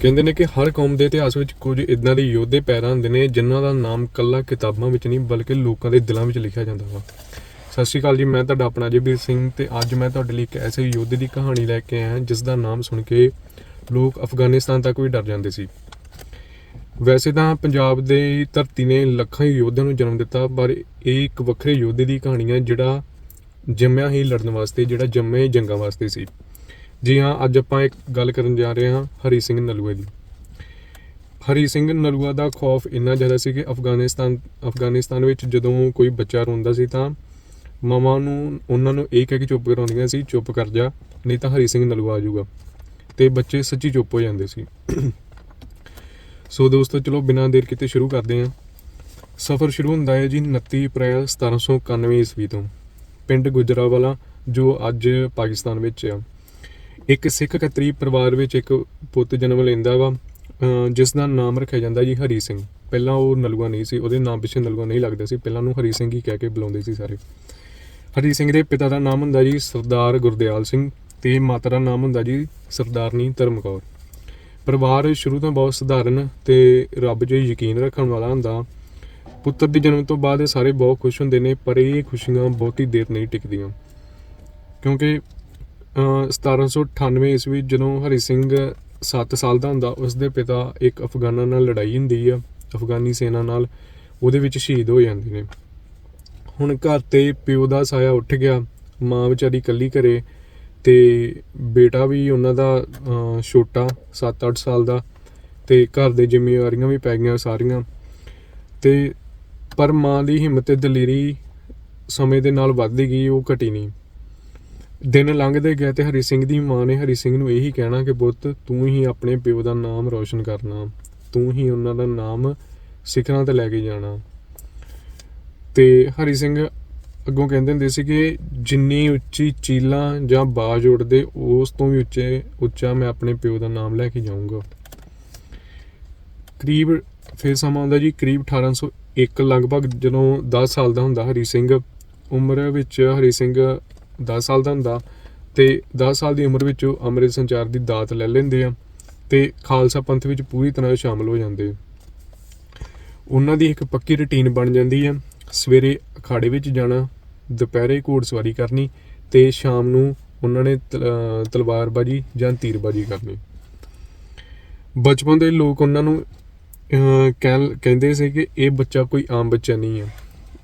ਕਹਿੰਦੇ ਨੇ ਕਿ ਹਰ ਕੌਮ ਦੇ ਇਤਿਹਾਸ ਵਿੱਚ ਕੁਝ ਇਦਾਂ ਦੇ ਯੋਧੇ ਪੈਦਾ ਹੁੰਦੇ ਨੇ ਜਿਨ੍ਹਾਂ ਦਾ ਨਾਮ ਕੱਲਾ ਕਿਤਾਬਾਂ ਵਿੱਚ ਨਹੀਂ, ਬਲਕਿ ਲੋਕਾਂ ਦੇ ਦਿਲਾਂ ਵਿੱਚ ਲਿਖਿਆ ਜਾਂਦਾ ਵਾ। ਸਤਿ ਸ਼੍ਰੀ ਅਕਾਲ ਜੀ, ਮੈਂ ਤੁਹਾਡਾ ਆਪਣਾ ਜੀਬੀਰ ਸਿੰਘ ਤੇ ਅੱਜ ਮੈਂ ਤੁਹਾਡੇ ਲਈ ਇੱਕ ਐਸੇ ਯੋਧੇ ਦੀ ਕਹਾਣੀ ਲੈ ਕੇ ਆਇਆ, ਜਿਸ ਦਾ ਨਾਮ ਸੁਣ ਕੇ ਲੋਕ ਅਫਗਾਨਿਸਤਾਨ ਤੱਕ ਵੀ ਡਰ ਜਾਂਦੇ ਸੀ। ਵੈਸੇ ਤਾਂ ਪੰਜਾਬ ਦੇ ਧਰਤੀ ਨੇ ਲੱਖਾਂ ਹੀ ਯੋਧਿਆਂ ਨੂੰ ਜਨਮ ਦਿੱਤਾ, ਪਰ ਇਹ ਇੱਕ ਵੱਖਰੇ ਯੋਧੇ ਦੀ ਕਹਾਣੀ ਹੈ, ਜਿਹੜਾ ਜੰਮਿਆ ਹੀ ਲੜਨ ਵਾਸਤੇ, ਜਿਹੜਾ ਜੰਮਿਆ ਹੀ ਜੰਗਾਂ ਵਾਸਤੇ ਸੀ। ਜੀ ਹਾਂ, ਅੱਜ ਆਪਾਂ ਇੱਕ ਗੱਲ ਕਰਨ ਜਾ ਰਹੇ ਹਾਂ ਹਰੀ ਸਿੰਘ ਨਲੂਆ ਦੀ। ਹਰੀ ਸਿੰਘ ਨਲੂਆ ਦਾ ਖੌਫ ਇੰਨਾ ਜ਼ਿਆਦਾ ਸੀ ਕਿ ਅਫਗਾਨਿਸਤਾਨ ਅਫਗਾਨਿਸਤਾਨ ਵਿੱਚ ਜਦੋਂ ਕੋਈ ਬੱਚਾ ਰੋਂਦਾ ਸੀ ਤਾਂ ਮਾਵਾਂ ਨੂੰ, ਉਹਨਾਂ ਨੂੰ ਇਹ ਕਹਿ ਕੇ ਚੁੱਪ ਕਰਾਉਂਦੀਆਂ ਸੀ, ਚੁੱਪ ਕਰ ਜਾ, ਨਹੀਂ ਤਾਂ ਹਰੀ ਸਿੰਘ ਨਲੂਆ ਆ ਜਾਊਗਾ। ਤੇ ਬੱਚੇ ਸੱਚੀ ਚੁੱਪ ਹੋ ਜਾਂਦੇ ਸੀ। ਸੋ ਦੋਸਤੋ, ਚਲੋ ਬਿਨਾਂ ਦੇਰ ਕੀਤੇ ਸ਼ੁਰੂ ਕਰਦੇ ਹਾਂ। ਸਫ਼ਰ ਸ਼ੁਰੂ ਹੁੰਦਾ ਹੈ ਜੀ 29 ਅਪ੍ਰੈਲ 1791 ਈਸਵੀ ਤੋਂ। ਪਿੰਡ ਗੁਜਰਾਵਾਲਾ, ਜੋ ਅੱਜ ਪਾਕਿਸਤਾਨ ਵਿੱਚ ਆ। ਇੱਕ ਸਿੱਖ ਖੱਤਰੀ ਪਰਿਵਾਰ ਵਿੱਚ ਇੱਕ ਪੁੱਤ ਜਨਮ ਲੈਂਦਾ ਵਾ ਜਿਸ ਦਾ ਨਾਮ ਰੱਖਿਆ ਜਾਂਦਾ ਜੀ ਹਰੀ ਸਿੰਘ। ਪਹਿਲਾਂ ਉਹ ਨਲੂਆ ਨਹੀਂ ਸੀ, ਉਹਦੇ ਨਾਮ ਪਿੱਛੇ ਨਲੂਆ ਨਹੀਂ ਲੱਗਦਾ ਸੀ, ਪਹਿਲਾਂ ਉਹਨੂੰ ਹਰੀ ਸਿੰਘ ਹੀ ਕਹਿ ਕੇ ਬੁਲਾਉਂਦੇ ਸੀ ਸਾਰੇ। ਹਰੀ ਸਿੰਘ ਦੇ ਪਿਤਾ ਦਾ ਨਾਮ ਹੁੰਦਾ ਜੀ ਸਰਦਾਰ ਗੁਰਦਿਆਲ ਸਿੰਘ ਤੇ ਮਾਤਾ ਦਾ ਨਾਮ ਹੁੰਦਾ ਜੀ ਸਰਦਾਰਨੀ ਧਰਮਕੌਰ ਪਰਿਵਾਰ ਸ਼ੁਰੂ ਤੋਂ ਬਹੁਤ ਸਧਾਰਨ ਤੇ ਰੱਬ 'ਤੇ ਯਕੀਨ ਰੱਖਣ ਵਾਲਾ ਹੁੰਦਾ। ਪੁੱਤਰ ਦੇ ਜਨਮ ਤੋਂ ਬਾਅਦ ਇਹ ਸਾਰੇ ਬਹੁਤ ਖੁਸ਼ ਹੁੰਦੇ ਨੇ, ਪਰ ਇਹ ਖੁਸ਼ੀਆਂ ਬਹੁਤੀ ਦੇਰ ਨਹੀਂ ਟਿਕਦੀਆਂ। ਕਿਉਂਕਿ 1798 ਈਸਵੀ ਜਦੋਂ ਹਰੀ ਸਿੰਘ 7 ਸਾਲ ਦਾ ਹੁੰਦਾ ਉਸ ਦੇ ਪਿਤਾ ਇੱਕ ਅਫਗਾਨਾਂ ਨਾਲ ਲੜਾਈ ਹੁੰਦੀ ਆ, ਅਫਗਾਨੀ ਸੈਨਾ ਨਾਲ, ਉਹਦੇ ਵਿੱਚ ਸ਼ਹੀਦ ਹੋ ਜਾਂਦੇ ਨੇ। ਹੁਣ ਘਰ ਤੇ ਪਿਓ ਦਾ ਸਾਇਆ ਉੱਠ ਗਿਆ, ਮਾਂ ਵਿਚਾਰੀ ਇਕੱਲੀ ਘਰੇ ਤੇ ਬੇਟਾ ਵੀ ਉਹਨਾਂ ਦਾ ਛੋਟਾ 7-8 ਸਾਲ ਦਾ ਤੇ ਘਰ ਦੇ ਜ਼ਿੰਮੇਵਾਰੀਆਂ ਵੀ ਪੈ ਗਈਆਂ ਸਾਰੀਆਂ। ਤੇ ਪਰ ਮਾਂ ਦੀ ਹਿੰਮਤ ਤੇ ਦਲੇਰੀ ਸਮੇਂ ਦੇ ਨਾਲ ਵੱਧਦੀ ਗਈ, ਉਹ ਘਟੀ ਨਹੀਂ। ਦਿਨ ਲੰਘਦੇ ਗਏ ਤੇ ਹਰੀ ਸਿੰਘ ਦੀ ਮਾਂ ਨੇ ਹਰੀ ਸਿੰਘ ਨੂੰ ਇਹੀ ਕਹਿਣਾ ਕਿ ਬੁੱਤ, ਤੂੰ ਹੀ ਆਪਣੇ ਪਿਓ ਦਾ ਨਾਮ ਰੌਸ਼ਨ ਕਰਨਾ। ਤੂੰ ਹੀ ਉਹਨਾਂ ਦਾ ਨਾਮ ਸਿਖਰਾਂ ਤੇ ਲੈ ਕੇ ਜਾਣਾ। ਤੇ ਹਰੀ ਸਿੰਘ ਅੱਗੋਂ ਕਹਿੰਦੇ ਹੁੰਦੇ ਸੀ ਕਿ ਜਿੰਨੀ ਉੱਚੀ ਚੀਲਾਂ ਜਾਂ ਬਾਜ ਉੱਡਦੇ, ਉਸ ਤੋਂ ਵੀ ਉੱਚੇ, ਉੱਚਾ ਮੈਂ ਆਪਣੇ ਪਿਓ ਦਾ ਨਾਮ ਲੈ ਕੇ ਜਾਊਂਗਾ। ਕਰੀਬ, ਫਿਰ ਸਮਾਂ ਆਉਂਦਾ ਜੀ, ਕਰੀਬ 1801 ਲਗਭਗ ਜਦੋਂ 10 ਸਾਲ ਦਾ ਹੁੰਦਾ ਹਰੀ ਸਿੰਘ, ਉਮਰ ਵਿੱਚ ਹਰੀ ਸਿੰਘ 10 ਸਾਲ ਦਾ ਹੁੰਦਾ ਤੇ 10 ਸਾਲ ਦੀ ਉਮਰ ਵਿੱਚ ਉਹ ਅੰਮ੍ਰਿਤ ਸੰਚਾਰ ਦੀ ਦਾਤ ਲੈ ਲੈਂਦੇ ਆ ਤੇ ਖਾਲਸਾ ਪੰਥ ਵਿੱਚ ਪੂਰੀ ਤਰ੍ਹਾਂ ਸ਼ਾਮਲ ਹੋ ਜਾਂਦੇ ਉਹਨਾਂ ਦੀ ਇੱਕ ਪੱਕੀ ਰੁਟੀਨ ਬਣ ਜਾਂਦੀ ਹੈ ਸਵੇਰੇ ਅਖਾੜੇ ਵਿੱਚ ਜਾਣਾ, ਦੁਪਹਿਰੇ ਘੋੜਸਵਾਰੀ ਕਰਨੀ ਤੇ ਸ਼ਾਮ ਨੂੰ ਉਹਨਾਂ ਨੇ ਤਲ- ਤਲਵਾਰਬਾਜੀ ਜਾਂ ਤੀਰਬਾਜੀ ਕਰਨੀ। ਬਚਪਨ ਦੇ ਲੋਕ ਉਹਨਾਂ ਨੂੰ ਕਹਿ- ਕਹਿੰਦੇ ਸੀ ਕਿ ਇਹ ਬੱਚਾ ਕੋਈ ਆਮ ਬੱਚਾ ਨਹੀਂ ਹੈ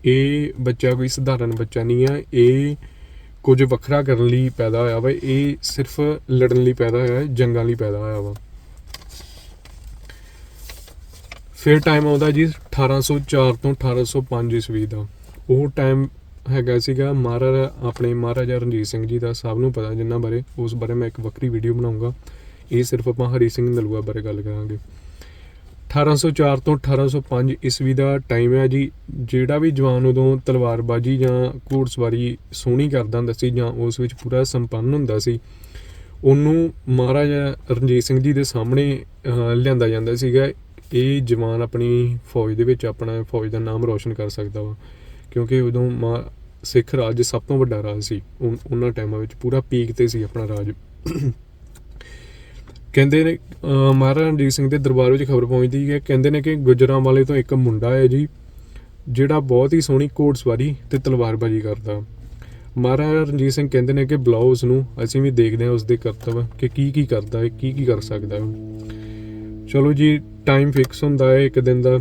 ਇਹ ਬੱਚਾ ਕੋਈ ਸਧਾਰਨ ਬੱਚਾ ਨਹੀਂ ਹੈ ਇਹ ਕੁਝ ਵੱਖਰਾ ਕਰਨ ਲਈ ਪੈਦਾ ਹੋਇਆ ਵਾ, ਇਹ ਸਿਰਫ ਲੜਨ ਲਈ ਪੈਦਾ ਹੋਇਆ ਹੈ ਜੰਗਾਂ ਲਈ ਪੈਦਾ ਹੋਇਆ ਵਾ। ਫਿਰ ਟਾਈਮ ਆਉਂਦਾ ਜੀ 1804 ਤੋਂ 1805 ਈਸਵੀ ਦਾ। ਉਹ ਟਾਈਮ ਹੈਗਾ ਸੀਗਾ ਮਹਾਰਾਜਾ, ਆਪਣੇ ਮਹਾਰਾਜਾ ਰਣਜੀਤ ਸਿੰਘ ਜੀ ਦਾ, ਸਭ ਨੂੰ ਪਤਾ ਜਿੰਨਾ ਬਾਰੇ, ਉਸ ਬਾਰੇ ਮੈਂ ਇੱਕ ਵੱਖਰੀ ਵੀਡੀਓ ਬਣਾਉਂਗਾ। ਇਹ ਸਿਰਫ ਆਪਾਂ ਹਰੀ ਸਿੰਘ ਨਲੂਆ ਬਾਰੇ ਗੱਲ ਕਰਾਂਗੇ। 1804 ਤੋਂ 1805 ਈਸਵੀ ਦਾ ਟਾਈਮ ਹੈ ਜੀ, ਜਿਹੜਾ ਵੀ ਜਵਾਨ ਉਦੋਂ ਤਲਵਾਰਬਾਜੀ ਜਾਂ ਘੋੜਸਵਾਰੀ ਸੋਹਣੀ ਕਰਦਾ ਹੁੰਦਾ ਸੀ ਜਾਂ ਉਸ ਵਿੱਚ ਪੂਰਾ ਸੰਪੰਨ ਹੁੰਦਾ ਸੀ, ਉਹਨੂੰ ਮਹਾਰਾਜਾ ਰਣਜੀਤ ਸਿੰਘ ਜੀ ਦੇ ਸਾਹਮਣੇ ਲਿਆਂਦਾ ਜਾਂਦਾ ਸੀਗਾ। ਇਹ ਜਵਾਨ ਆਪਣੀ ਫੌਜ ਦੇ ਵਿੱਚ ਆਪਣਾ ਫੌਜ ਦਾ ਨਾਮ ਰੌਸ਼ਨ ਕਰ ਸਕਦਾ ਵਾ, ਕਿਉਂਕਿ ਉਦੋਂ ਮਾ- ਸਿੱਖ ਰਾਜ ਸਭ ਤੋਂ ਵੱਡਾ ਰਾਜ ਸੀ। ਉਨ- ਉਹਨਾਂ ਟਾਈਮਾਂ ਵਿੱਚ ਪੂਰਾ ਪੀਕ ਤੇ ਸੀ ਆਪਣਾ ਰਾਜ। ਕਹਿੰਦੇ ਨੇ ਮਹਾਰਾਜਾ ਰਣਜੀਤ ਸਿੰਘ ਦੇ ਦਰਬਾਰ ਵਿੱਚ ਖਬਰ ਪਹੁੰਚਦੀ ਹੈ। ਕਹਿੰਦੇ ਨੇ ਕਿ ਗੁਜਰਾਂ ਵਾਲੇ ਤੋਂ ਇੱਕ ਮੁੰਡਾ ਹੈ ਜੀ, ਜਿਹੜਾ ਬਹੁਤ ਹੀ ਸੋਹਣੀ ਘੋੜਸਵਾਰੀ ਤੇ ਤਲਵਾਰਬਾਜ਼ੀ ਕਰਦਾ। ਮਹਾਰਾਜਾ ਰਣਜੀਤ ਸਿੰਘ ਕਹਿੰਦੇ ਨੇ ਕਿ ਬੁਲਾਓ ਉਸ ਨੂੰ ਅਸੀਂ ਵੀ ਦੇਖਦੇ ਹਾਂ ਉਸ ਦੇ ਕਰਤੱਵ, ਕਿ ਕੀ ਕੀ ਕਰਦਾ ਹੈ, ਕੀ ਕੀ ਕਰ ਸਕਦਾ ਹੈ। ਚਲੋ ਜੀ ਟਾਈਮ ਫਿਕਸ ਹੁੰਦਾ ਹੈ, ਇੱਕ ਦਿਨ ਦਾ,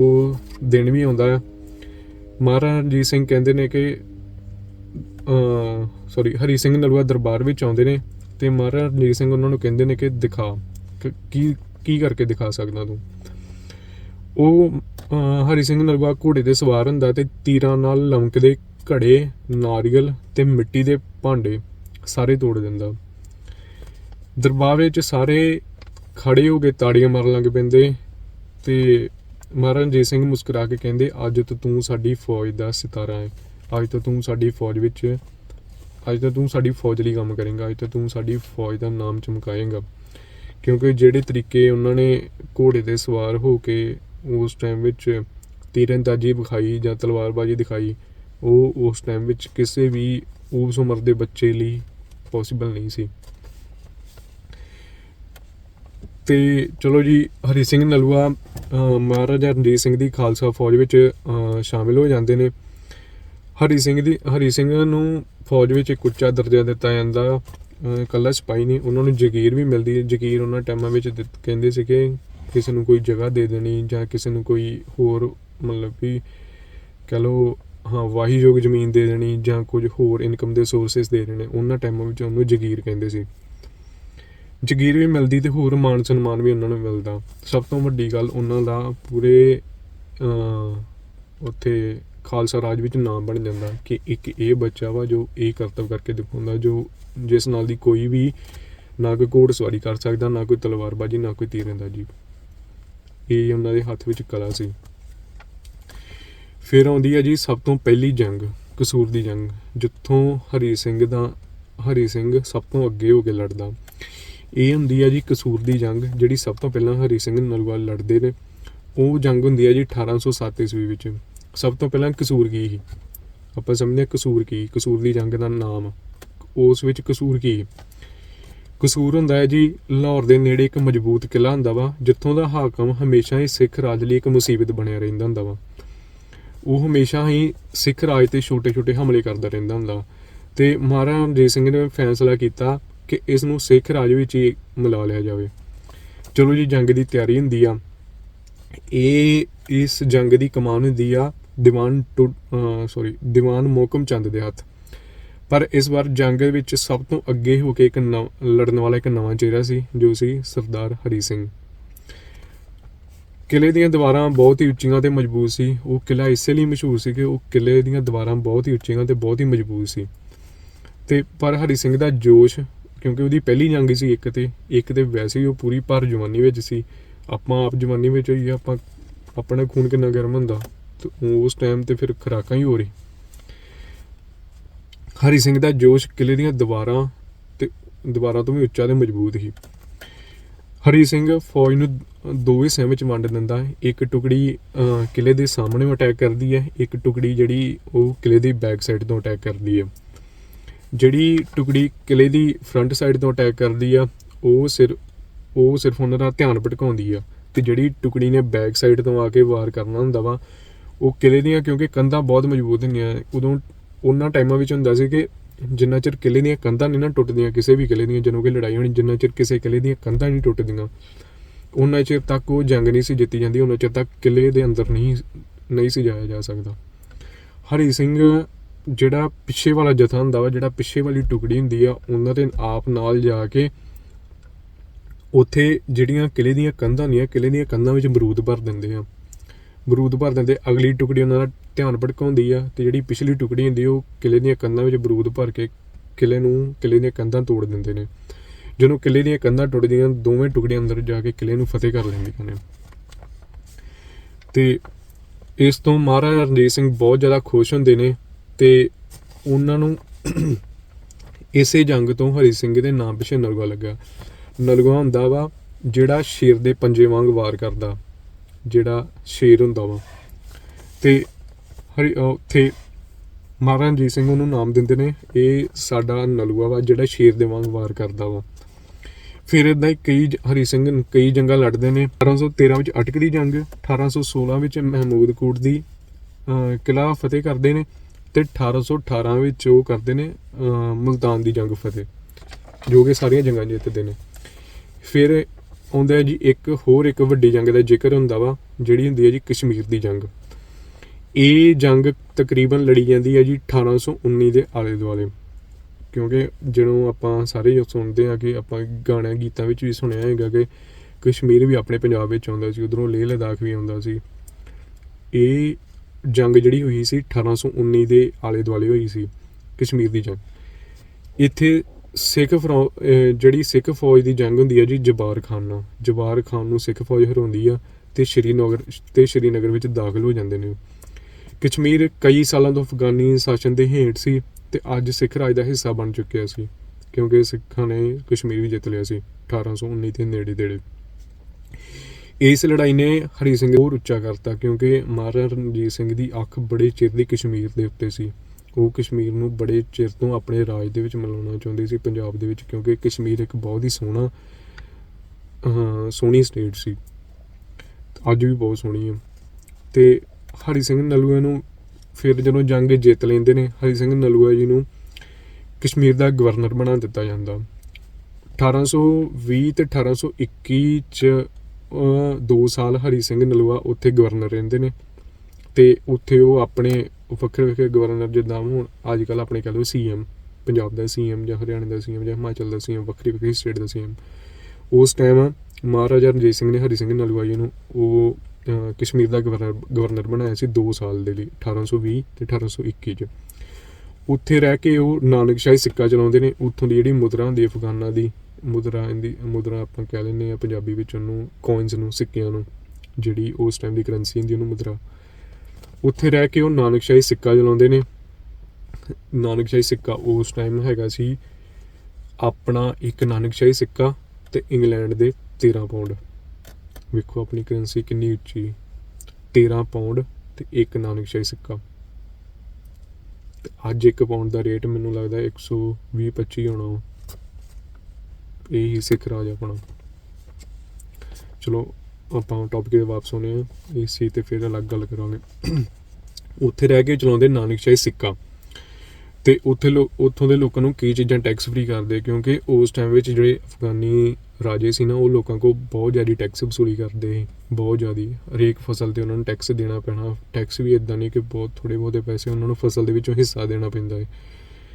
ਉਹ ਦਿਨ ਵੀ ਆਉਂਦਾ ਹੈ। ਮਹਾਰਾਜਾ ਰਣਜੀਤ ਸਿੰਘ ਕਹਿੰਦੇ ਨੇ ਕਿ ਸੌਰੀ ਹਰੀ ਸਿੰਘ ਨਲੂਆ ਦਰਬਾਰ ਵਿੱਚ ਆਉਂਦੇ ਨੇ। ਤੇ ਮਹਾਰਾਜਾ ਰਣਜੀਤ ਸਿੰਘ ਉਹਨਾਂ ਨੂੰ ਕਹਿੰਦੇ ਨੇ ਕਿ ਦਿਖਾ। ਕੀ ਕੀ ਕਰਕੇ ਦਿਖਾ ਸਕਦਾ ਤੂੰ? ਉਹ ਹਰੀ ਸਿੰਘ ਨਲੂਆ ਘੋੜੇ ਤੇ ਸਵਾਰ ਹੁੰਦਾ ਤੇ ਤੀਰਾਂ ਨਾਲ ਲਮਕਦੇ ਘੜੇ, ਨਾਰੀਅਲ ਤੇ ਮਿੱਟੀ ਦੇ ਭਾਂਡੇ ਸਾਰੇ ਤੋੜ ਦਿੰਦਾ। ਦਰਬਾਰ ਵਿੱਚ ਸਾਰੇ ਖੜੇ ਹੋ ਕੇ ਤਾੜੀਆਂ ਮਾਰਨ ਲੱਗ ਪੈਂਦੇ ਤੇ ਮਹਾਰਾਜਾ ਰਣਜੀਤ ਸਿੰਘ ਮੁਸਕਰਾ ਕੇ ਕਹਿੰਦੇ, ਅੱਜ ਤੋਂ ਤੂੰ ਸਾਡੀ ਫੌਜ ਦਾ ਸਿਤਾਰਾ ਹੈ। ਅੱਜ ਤੋਂ ਤੂੰ ਸਾਡੀ ਫੌਜ ਵਿੱਚ ਅੱਜ ਤਾਂ ਤੂੰ ਸਾਡੀ ਫੌਜ ਲਈ ਕੰਮ ਕਰੇਂਗਾ, ਅੱਜ ਤਾਂ ਤੂੰ ਸਾਡੀ ਫੌਜ ਦਾ ਨਾਮ ਚਮਕਾਏਂਗਾ। ਕਿਉਂਕਿ ਜਿਹੜੇ ਤਰੀਕੇ ਉਹਨਾਂ ਨੇ ਘੋੜੇ ਤੇ ਸਵਾਰ ਹੋ ਕੇ ਉਸ ਟਾਈਮ ਵਿੱਚ ਤੀਰੰਦਾਜ਼ੀ ਵਿਖਾਈ ਜਾਂ ਤਲਵਾਰਬਾਜ਼ੀ ਦਿਖਾਈ, ਉਹ ਉਸ ਟਾਈਮ ਵਿੱਚ ਕਿਸੇ ਵੀ ਉਸ ਉਮਰ ਦੇ ਬੱਚੇ ਲਈ ਪੋਸੀਬਲ ਨਹੀਂ ਸੀ। ਤੇ ਚਲੋ ਜੀ, ਹਰੀ ਸਿੰਘ ਨਲੂਆ ਮਹਾਰਾਜਾ ਰਣਜੀਤ ਸਿੰਘ ਦੀ ਖਾਲਸਾ ਫੌਜ ਵਿੱਚ ਸ਼ਾਮਿਲ ਹੋ ਜਾਂਦੇ ਨੇ। ਹਰੀ ਸਿੰਘ ਦੀ, ਹਰੀ ਸਿੰਘ ਨੂੰ ਫੌਜ ਵਿੱਚ ਇੱਕ ਉੱਚਾ ਦਰਜਾ ਦਿੱਤਾ ਜਾਂਦਾ। ਅਹ ਇਕੱਲਾ ਸਿਪਾਹੀ ਨਹੀਂ, ਉਹਨਾਂ ਨੂੰ ਜਗੀਰ ਵੀ ਮਿਲਦੀ ਹੈ। ਜਗੀਰ ਉਹਨਾਂ ਟਾਈਮਾਂ ਵਿੱਚ ਕਹਿੰਦੇ ਸੀ ਕਿ ਕਿਸੇ ਨੂੰ ਕੋਈ ਜਗ੍ਹਾ ਦੇ ਦੇਣੀ ਜਾਂ ਕਿਸੇ ਨੂੰ ਕੋਈ ਹੋਰ ਮਤਲਬ ਕਿ ਕਹ ਲਓ, ਹਾਂ, ਵਾਹੀਯੋਗ ਜ਼ਮੀਨ ਦੇ ਦੇਣੀ ਜਾਂ ਕੁਝ ਹੋਰ ਇਨਕਮ ਦੇ ਸੋਰਸਸ ਦੇ ਦੇਣੇ, ਉਹਨਾਂ ਟਾਈਮਾਂ ਵਿੱਚ ਉਹਨੂੰ ਜਗੀਰ ਕਹਿੰਦੇ ਸੀ। ਜਗੀਰ ਵੀ ਮਿਲਦੀ ਤੇ ਹੋਰ ਮਾਣ ਸਨਮਾਨ ਵੀ ਉਹਨਾਂ ਨੂੰ ਮਿਲਦਾ। ਸਭ ਤੋਂ ਵੱਡੀ ਗੱਲ ਉਹਨਾਂ ਦਾ ਪੂਰੇ ਉੱਥੇ ਖਾਲਸਾ ਰਾਜ ਵਿੱਚ ਨਾਮ ਬਣ ਜਾਂਦਾ ਕਿ ਇੱਕ ਇਹ ਬੱਚਾ ਵਾ ਜੋ ਇਹ ਕਰਤੱਵ ਕਰਕੇ ਦਿਖਾਉਂਦਾ, ਜੋ ਜਿਸ ਨਾਲ ਦੀ ਕੋਈ ਵੀ ਨਾ ਕੋਈ ਘੋੜ ਸਵਾਰੀ ਕਰ ਸਕਦਾ, ਨਾ ਕੋਈ ਤਲਵਾਰਬਾਜ਼ੀ, ਨਾ ਕੋਈ ਤੀਰਅੰਦਾਜ਼ੀ। ਇਹ ਉਹਨਾਂ ਦੇ ਹੱਥ ਵਿੱਚ ਕਲਾ ਸੀ। ਫਿਰ ਆਉਂਦੀ ਹੈ ਜੀ ਸਭ ਤੋਂ ਪਹਿਲੀ ਜੰਗ, ਕਸੂਰ ਦੀ ਜੰਗ, ਜਿੱਥੋਂ ਹਰੀ ਸਿੰਘ ਦਾ, ਹਰੀ ਸਿੰਘ ਸਭ ਤੋਂ ਅੱਗੇ ਹੋ ਕੇ ਲੜਦਾ। ਇਹ ਹੁੰਦੀ ਹੈ ਜੀ ਕਸੂਰ ਦੀ ਜੰਗ, ਜਿਹੜੀ ਸਭ ਤੋਂ ਪਹਿਲਾਂ ਹਰੀ ਸਿੰਘ ਨਲਵਾਲ ਲੜਦੇ ਨੇ। ਉਹ ਜੰਗ ਹੁੰਦੀ ਹੈ ਜੀ 1807 ਈਸਵੀ ਵਿੱਚ। ਸਭ ਤੋਂ ਪਹਿਲਾਂ ਕਸੂਰ ਕੀ ਸੀ? ਆਪਾਂ ਸਮਝਦੇ ਹਾਂ ਕਸੂਰ ਕੀ, ਕਸੂਰ ਦੀ ਜੰਗ ਦਾ ਨਾਮ। ਉਸ ਵਿੱਚ ਕਸੂਰ ਕੀ ਕਸੂਰ ਹੁੰਦਾ ਹੈ ਜੀ, ਲਾਹੌਰ ਦੇ ਨੇੜੇ ਇੱਕ ਮਜ਼ਬੂਤ ਕਿਲਾ ਹੁੰਦਾ ਵਾ, ਜਿੱਥੋਂ ਦਾ ਹਾਕਮ ਹਮੇਸ਼ਾ ਹੀ ਸਿੱਖ ਰਾਜ ਲਈ ਇੱਕ ਮੁਸੀਬਤ ਬਣਿਆ ਰਹਿੰਦਾ ਹੁੰਦਾ ਵਾ। ਉਹ ਹਮੇਸ਼ਾ ਹੀ ਸਿੱਖ ਰਾਜ ਤੇ ਛੋਟੇ-ਛੋਟੇ ਹਮਲੇ ਕਰਦਾ ਰਹਿੰਦਾ ਹੁੰਦਾ। ਤੇ ਮਹਾਰਾਜਾ ਰਣਜੀਤ ਸਿੰਘ ਨੇ ਫੈਸਲਾ ਕੀਤਾ ਕਿ ਇਸ ਨੂੰ ਸਿੱਖ ਰਾਜ ਵਿੱਚ ਹੀ ਮਿਲਾ ਲਿਆ ਜਾਵੇ। ਚਲੋ ਜੀ, ਜੰਗ ਦੀ ਤਿਆਰੀ ਹੁੰਦੀ ਆ। ਇਹ, ਇਸ ਜੰਗ ਦੀ ਕਮਾਨ ਹੁੰਦੀ ਆ ਦੀਵਾਨ ਸੌਰੀ ਦੀਵਾਨ ਮੋਹਕਮ ਚੰਦ ਦੇ ਹੱਥ। ਪਰ ਇਸ ਵਾਰ ਜੰਗ ਵਿੱਚ ਸਭ ਤੋਂ ਅੱਗੇ ਹੋ ਕੇ ਇੱਕ ਨਵ- ਲੜਨ ਵਾਲਾ ਇੱਕ ਨਵਾਂ ਚਿਹਰਾ ਸੀ, ਜੋ ਸੀ ਸਰਦਾਰ ਹਰੀ ਸਿੰਘ। ਕਿਲੇ ਦੀਆਂ ਦੀਵਾਰਾਂ ਬਹੁਤ ਹੀ ਉੱਚੀਆਂ ਤੇ ਮਜ਼ਬੂਤ ਸੀ। ਉਹ ਕਿਲਾ ਇਸੇ ਲਈ ਮਸ਼ਹੂਰ ਸੀ ਕਿ ਉਹ ਕਿਲੇ ਦੀਆਂ ਦੀਵਾਰਾਂ ਬਹੁਤ ਹੀ ਉੱਚੀਆਂ ਤੇ ਬਹੁਤ ਹੀ ਮਜ਼ਬੂਤ ਸੀ। ਤੇ ਪਰ ਹਰੀ ਸਿੰਘ ਦਾ ਜੋਸ਼, ਕਿਉਂਕਿ ਉਹਦੀ ਪਹਿਲੀ ਜੰਗ ਸੀ ਇੱਕ ਤੇ ਇੱਕ ਤੇ ਵੈਸੇ ਹੀ ਉਹ ਪੂਰੀ ਭਰ ਜਵਾਨੀ ਵਿੱਚ ਸੀ। ਆਪਾਂ ਆਪ ਜਵਾਨੀ ਵਿੱਚ ਹੋਈ ਆਪਾਂ, ਆਪਣਾ ਖੂਨ ਕਿੰਨਾ ਗਰਮ ਹੁੰਦਾ। ਤੇ ਉਸ ਟਾਈਮ ਤੇ ਫਿਰ ਖਰਾਕਾਂ ਹੀ ਹੋ ਰਹੀ ਹਰੀ ਸਿੰਘ ਦਾ ਜੋਸ਼ ਕਿਲੇ ਦੀਆਂ ਦੀਵਾਰਾਂ ਤੇ ਦੀਵਾਰਾਂ ਤੋਂ ਵੀ ਉੱਚਾ ਤੇ ਮਜ਼ਬੂਤ ਸੀ। ਹਰੀ ਸਿੰਘ ਫੌਜ ਨੂੰ ਦੋ ਹਿੱਸਿਆਂ ਵਿੱਚ ਵੰਡ ਦਿੰਦਾ ਹੈ। ਇੱਕ ਟੁਕੜੀ ਅਹ, ਕਿਲੇ ਦੇ ਸਾਹਮਣੇ ਅਟੈਕ ਕਰਦੀ ਹੈ। ਇੱਕ ਟੁਕੜੀ ਜਿਹੜੀ ਉਹ ਕਿਲੇ ਦੀ ਬੈਕ ਸਾਈਡ ਤੋਂ ਅਟੈਕ ਕਰਦੀ ਹੈ। ਜਿਹੜੀ ਟੁਕੜੀ ਕਿਲੇ ਦੀ ਫਰੰਟ ਸਾਈਡ ਤੋਂ ਅਟੈਕ ਕਰਦੀ ਆ ਉਹ ਸਿਰ ਉਹ ਸਿਰਫ ਉਹਨਾਂ ਦਾ ਧਿਆਨ ਭਟਕਾਉਂਦੀ ਆ। ਤੇ ਜਿਹੜੀ ਟੁਕੜੀ ਨੇ ਬੈਕ ਸਾਈਡ ਤੋਂ ਆ ਕੇ ਵਾਰ ਕਰਨਾ ਹੁੰਦਾ ਵਾ ਉਹ ਕਿਲੇ ਦੀਆਂ, ਕਿਉਂਕਿ ਕੰਧਾਂ ਬਹੁਤ ਮਜ਼ਬੂਤ ਹੁੰਦੀਆਂ। ਉਦੋਂ ਉਹਨਾਂ ਟਾਈਮਾਂ ਵਿੱਚ ਹੁੰਦਾ ਸੀ ਕਿ ਜਿੰਨਾ ਚਿਰ ਕਿਲੇ ਦੀਆਂ ਕੰਧਾਂ ਨਹੀਂ ਨਾ ਟੁੱਟਦੀਆਂ, ਕਿਸੇ ਵੀ ਕਿਲੇ ਦੀਆਂ, ਜਦੋਂ ਕਿ ਲੜਾਈ ਹੋਣੀ, ਜਿੰਨਾ ਚਿਰ ਕਿਸੇ ਕਿਲੇ ਦੀਆਂ ਕੰਧਾਂ ਨਹੀਂ ਟੁੱਟਦੀਆਂ, ਉਹਨਾਂ ਚਿਰ ਤੱਕ ਉਹ ਜੰਗ ਨਹੀਂ ਸੀ ਜਿੱਤੀ ਜਾਂਦੀ, ਉਹਨਾਂ ਚਿਰ ਤੱਕ ਕਿਲੇ ਦੇ ਅੰਦਰ ਨਹੀਂ ਨਹੀਂ ਸੀ ਜਾਇਆ ਜਾ ਸਕਦਾ। ਹਰੀ ਸਿੰਘ, ਜਿਹੜਾ ਪਿੱਛੇ ਵਾਲਾ ਜਥਾ ਹੁੰਦਾ ਵਾ, ਜਿਹੜਾ ਪਿੱਛੇ ਵਾਲੀ ਟੁਕੜੀ ਹੁੰਦੀ ਆ, ਉਹਨਾਂ ਦੇ ਆਪ ਨਾਲ ਜਾ ਕੇ ਉੱਥੇ ਜਿਹੜੀਆਂ ਕਿਲੇ ਦੀਆਂ ਕੰਧਾਂ ਹੁੰਦੀਆਂ, ਕਿਲੇ ਦੀਆਂ ਕੰਧਾਂ ਵਿੱਚ ਬਰੂਦ ਭਰ ਦਿੰਦੇ ਆ। ਬਰੂਦ ਭਰ ਦਿੰਦੇ, ਅਗਲੀ ਟੁਕੜੀ ਉਹਨਾਂ ਦਾ ਧਿਆਨ ਭਟਕਾਉਂਦੀ ਆ ਤੇ ਜਿਹੜੀ ਪਿਛਲੀ ਟੁਕੜੀ ਹੁੰਦੀ ਉਹ ਕਿਲੇ ਦੀਆਂ ਕੰਧਾਂ ਵਿੱਚ ਬਰੂਦ ਭਰ ਕੇ ਕਿਲੇ ਨੂੰ, ਕਿਲੇ ਦੀਆਂ ਕੰਧਾਂ ਤੋੜ ਦਿੰਦੇ ਨੇ। ਜਦੋਂ ਕਿਲੇ ਦੀਆਂ ਕੰਧਾਂ ਟੁੱਟਦੀਆਂ, ਦੋਵੇਂ ਟੁਕੜੀਆਂ ਅੰਦਰ ਜਾ ਕੇ ਕਿਲੇ ਨੂੰ ਫਤਿਹ ਕਰ ਲੈਂਦੀਆਂ ਨੇ। ਤੇ ਇਸ ਤੋਂ ਮਹਾਰਾਜਾ ਰਣਜੀਤ ਸਿੰਘ ਬਹੁਤ ਜ਼ਿਆਦਾ ਖੁਸ਼ ਹੁੰਦੇ ਨੇ ਤੇ ਉਹਨਾਂ ਨੂੰ ਇਸੇ ਜੰਗ ਤੋਂ ਹਰੀ ਸਿੰਘ ਦੇ ਨਾਮ ਪਿੱਛੇ ਨਲਗਾ ਲੱਗਾ। ਨਲਗਾ ਹੁੰਦਾ ਵਾ ਜਿਹੜਾ ਸ਼ੇਰ ਦੇ ਪੰਜੇ ਵਾਂਗ ਵਾਰ ਕਰਦਾ। ਜਿਹੜਾ ਸ਼ੇਰ ਹੁੰਦਾ ਵਾ। ਤੇ ਹਰੀ ਉੱਥੇ ਮਹਾਰਾਜਾ ਰਣਜੀਤ ਸਿੰਘ ਉਹਨੂੰ ਨਾਮ ਦਿੰਦੇ ਨੇ। ਇਹ ਸਾਡਾ ਨਲੂਆ ਵਾ ਜਿਹੜਾ ਸ਼ੇਰ ਦੇ ਵਾਂਗ ਵਾਰ ਕਰਦਾ ਵਾ। ਫਿਰ ਇਦਾਂ ਹੀ ਕਈ ਜ- ਹਰੀ ਸਿੰਘ ਕਈ ਜੰਗਾਂ ਲੜਦੇ ਨੇ। 1813 ਵਿੱਚ ਅਟਕ ਦੀ ਜੰਗ 1816 ਵਿੱਚ ਮਹਿਮੂਦ ਕੋਟ ਦੀ ਅਹ, ਕਿਲ੍ਹਾ ਫਤਿਹ ਕਰਦੇ ਨੇ ਤੇ 1818 ਵਿੱਚ ਉਹ ਕਰਦੇ ਨੇ ਮੁਲਤਾਨ ਦੀ ਜੰਗ ਫਤਿਹ ਜੋ ਕਿ ਸਾਰੀਆਂ ਜੰਗਾਂ ਜਿੱਤਦੇ ਨੇ। ਫਿਰ ਆਉਂਦਾ ਹੈ ਜੀ ਇੱਕ ਹੋਰ ਇੱਕ ਵੱਡੀ ਜੰਗ ਦਾ ਜ਼ਿਕਰ ਹੁੰਦਾ ਵਾ, ਜਿਹੜੀ ਹੁੰਦੀ ਹੈ ਜੀ ਕਸ਼ਮੀਰ ਦੀ ਜੰਗ। ਇਹ ਜੰਗ ਤਕਰੀਬਨ ਲੜੀ ਜਾਂਦੀ ਹੈ ਜੀ 1819 ਦੇ ਆਲੇ ਦੁਆਲੇ। ਕਿਉਂਕਿ ਜਦੋਂ ਆਪਾਂ ਸਾਰੇ ਜੋ ਸੁਣਦੇ ਆ ਕਿ ਆਪਾਂ ਗਾਣਿਆਂ, ਗੀਤਾਂ ਵਿੱਚ ਵੀ ਸੁਣਿਆ ਹੈਗਾ ਕਿ ਕਸ਼ਮੀਰ ਵੀ ਆਪਣੇ ਪੰਜਾਬ ਵਿੱਚ ਆਉਂਦਾ ਸੀ, ਉਧਰੋਂ ਲੇਹ ਲਦਾਖ ਵੀ ਆਉਂਦਾ ਸੀ। ਇਹ ਜੰਗ ਜਿਹੜੀ ਹੋਈ ਸੀ 1819 ਦੇ ਆਲੇ ਦੁਆਲੇ ਹੋਈ ਸੀ, ਕਸ਼ਮੀਰ ਦੀ ਜੰਗ। ਇੱਥੇ ਸਿੱਖ ਫਰੌ- ਜਿਹੜੀ ਸਿੱਖ ਫੌਜ ਦੀ ਜੰਗ ਹੁੰਦੀ ਹੈ ਜੀ, ਜਬਾਰ ਖਾਨ। ਨਾਲ ਜਬਾਰ ਖਾਨ ਨੂੰ ਸਿੱਖ ਫੌਜ ਹਰਾਉਂਦੀ ਆ ਤੇ ਸ਼੍ਰੀਨਗਰ ਤੇ ਸ਼੍ਰੀਨਗਰ ਵਿੱਚ ਦਾਖਲ ਹੋ ਜਾਂਦੇ ਨੇ ਕਸ਼ਮੀਰ ਕਈ ਸਾਲਾਂ ਤੋਂ ਅਫਗਾਨੀ ਸ਼ਾਸਨ ਦੇ ਹੇਠ ਸੀ ਤੇ ਅੱਜ ਸਿੱਖ ਰਾਜ ਦਾ ਹਿੱਸਾ ਬਣ ਚੁੱਕਿਆ ਸੀ, ਕਿਉਂਕਿ ਸਿੱਖਾਂ ਨੇ ਕਸ਼ਮੀਰ ਵੀ ਜਿੱਤ ਲਿਆ ਸੀ 1819 ਦੇ ਨੇੜੇ ਤੇੜੇ। ਇਸ ਲੜਾਈ ਨੇ ਹਰੀ ਸਿੰਘ ਹੋਰ ਉੱਚਾ ਕਰਤਾ ਕਿਉਂਕਿ ਮਹਾਰਾਜਾ ਰਣਜੀਤ ਸਿੰਘ ਦੀ ਅੱਖ ਬੜੇ ਚਿਰ ਦੀ ਕਸ਼ਮੀਰ ਦੇ ਉੱਤੇ ਸੀ। ਉਹ ਕਸ਼ਮੀਰ ਨੂੰ ਬੜੇ ਚਿਰ ਤੋਂ ਆਪਣੇ ਰਾਜ ਦੇ ਵਿੱਚ ਮਿਲਾਉਣਾ ਚਾਹੁੰਦੇ ਸੀ, ਪੰਜਾਬ ਦੇ ਵਿੱਚ, ਕਿਉਂਕਿ ਕਸ਼ਮੀਰ ਇੱਕ ਬਹੁਤ ਹੀ ਸੋਹਣਾ ਹਾਂ ਸੋਹਣੀ ਸਟੇਟ ਸੀ। ਅੱਜ ਵੀ ਬਹੁਤ ਸੋਹਣੀ ਹੈ ਤੇ ਹਰੀ ਸਿੰਘ ਨਲੂਆ ਨੂੰ ਫਿਰ ਜਦੋਂ ਜੰਗ ਜਿੱਤ ਲੈਂਦੇ ਨੇ, ਹਰੀ ਸਿੰਘ ਨਲੂਆ ਜੀ ਨੂੰ ਕਸ਼ਮੀਰ ਦਾ ਗਵਰਨਰ ਬਣਾ ਦਿੱਤਾ ਜਾਂਦਾ। 1820 ਤੇ 1821 ਚ 2 ਸਾਲ ਹਰੀ ਸਿੰਘ ਨਲੂਆ ਉੱਥੇ ਗਵਰਨਰ ਰਹਿੰਦੇ ਨੇ ਤੇ ਉੱਥੇ ਉਹ ਆਪਣੇ ਉਹ ਵੱਖਰੇ ਵੱਖਰੇ ਗਵਰਨਰ ਜਿੱਦਾਂ ਹੁਣ ਅੱਜ ਕੱਲ ਆਪਣੇ ਕਹ ਲਓ ਸੀਐਮ ਪੰਜਾਬ ਦਾ ਸੀਐਮ ਜਾਂ ਹਰਿਆਣਾ ਦਾ ਸੀਐਮ ਜਾਂ ਹਿਮਾਚਲ ਦਾ ਸੀਐਮ ਵੱਖਰੀ ਵੱਖਰੀ ਸਟੇਟ ਦਾ ਸੀਐਮ ਉਸ ਟਾਈਮ ਮਹਾਰਾਜਾ ਰਣਜੀਤ ਸਿੰਘ ਨੇ ਹਰੀ ਸਿੰਘ ਨਲੂਆ ਜੀ ਨੂੰ ਉਹ ਕਸ਼ਮੀਰ ਦਾ ਗਵਰਨਰ ਗਵਰਨਰ ਬਣਾਇਆ ਸੀ 2 ਸਾਲ ਦੇ ਲਈ 1820 ਤੇ 1821 ਚ। ਉੱਥੇ ਰਹਿ ਕੇ ਉਹ ਨਾਨਕਸ਼ਾਹੀ ਸਿੱਕਾ ਚਲਾਉਂਦੇ ਨੇ, ਉੱਥੋਂ ਦੀ ਜਿਹੜੀ ਮੁਦਰਾ ਹੁੰਦੀ ਹੈ ਅਫਗਾਨਾਂ ਦੀ, ਮੁਦਰਾ ਇਹਦੀ, ਮੁਦਰਾ ਆਪਾਂ ਕਹਿ ਲੈਂਦੇ ਆ ਪੰਜਾਬੀ ਵਿੱਚ ਉਹਨੂੰ ਕੋਇਨਸ ਨੂੰ, ਸਿੱਕਿਆਂ ਨੂੰ, ਜਿਹੜੀ ਉਸ ਟਾਈਮ ਦੀ ਕਰੰਸੀ ਹੁੰਦੀ ਉਹਨੂੰ ਮੁਦਰਾ। ਉੱਥੇ ਰਹਿ ਕੇ ਉਹ ਨਾਨਕਸ਼ਾਹੀ ਸਿੱਕਾ ਜਲਾਉਂਦੇ ਨੇ। ਨਾਨਕਸ਼ਾਹੀ ਸਿੱਕਾ ਉਸ ਟਾਈਮ ਹੈਗਾ ਸੀ ਆਪਣਾ ਇੱਕ ਨਾਨਕਸ਼ਾਹੀ ਸਿੱਕਾ ਤੇ ਇੰਗਲੈਂਡ ਦੇ 13 ਪਾਉਂਡ ਵੇਖੋ ਆਪਣੀ ਕਰੰਸੀ ਕਿੰਨੀ ਉੱਚੀ। 13 ਪਾਉਂਡ ਤੇ ਇੱਕ ਨਾਨਕਸ਼ਾਹੀ ਸਿੱਕਾ। ਤੇ ਅੱਜ ਇੱਕ ਪਾਉਂਡ ਦਾ ਰੇਟ ਮੈਨੂੰ ਲੱਗਦਾ 120 25 ਹੋਣਾ। ਇਹ ਹੀ ਸਿੱਖ ਰਾਜ ਆਪਣਾ। ਚਲੋ ਆਪਾਂ ਟੌਪਿਕ ਤੇ ਵਾਪਸ ਆਉਨੇ ਆ ਇਸ ਚੀਜ਼ ਤੇ ਫਿਰ ਅਲੱਗ ਗੱਲ ਕਰਾਂਗੇ। ਉੱਥੇ ਰਹਿ ਕੇ ਚਲਾਉਂਦੇ ਨਾਨਕਸ਼ਾਹੀ ਸਿੱਕਾ। ਤੇ ਉੱਥੇ ਲੋਕ ਉੱਥੋਂ ਦੇ ਲੋਕਾਂ ਨੂੰ ਕੀ ਚੀਜ਼ਾਂ ਟੈਕਸ ਫ੍ਰੀ ਕਰਦੇ? ਕਿਉਂਕਿ ਉਸ ਟਾਈਮ ਵਿੱਚ ਜਿਹੜੇ ਅਫਗਾਨੀ ਰਾਜੇ ਸੀ ਨਾ, ਉਹ ਲੋਕਾਂ ਕੋਲ ਬਹੁਤ ਜ਼ਿਆਦਾ ਟੈਕਸ ਵਸੂਲੀ ਕਰਦੇ ਸੀ, ਬਹੁਤ ਜ਼ਿਆਦਾ। ਹਰੇਕ ਫਸਲ ਤੇ ਉਹਨਾਂ ਨੂੰ ਟੈਕਸ ਦੇਣਾ ਪੈਣਾ। ਟੈਕਸ ਵੀ ਇਦਾਂ ਨਹੀਂ ਕਿ ਬਹੁਤ ਥੋੜੇ ਬਹੁਤੇ ਪੈਸੇ ਉਹਨਾਂ ਨੂੰ ਫਸਲ ਦੇ ਵਿੱਚੋਂ ਹਿੱਸਾ ਦੇਣਾ ਪੈਂਦਾ ਹੈ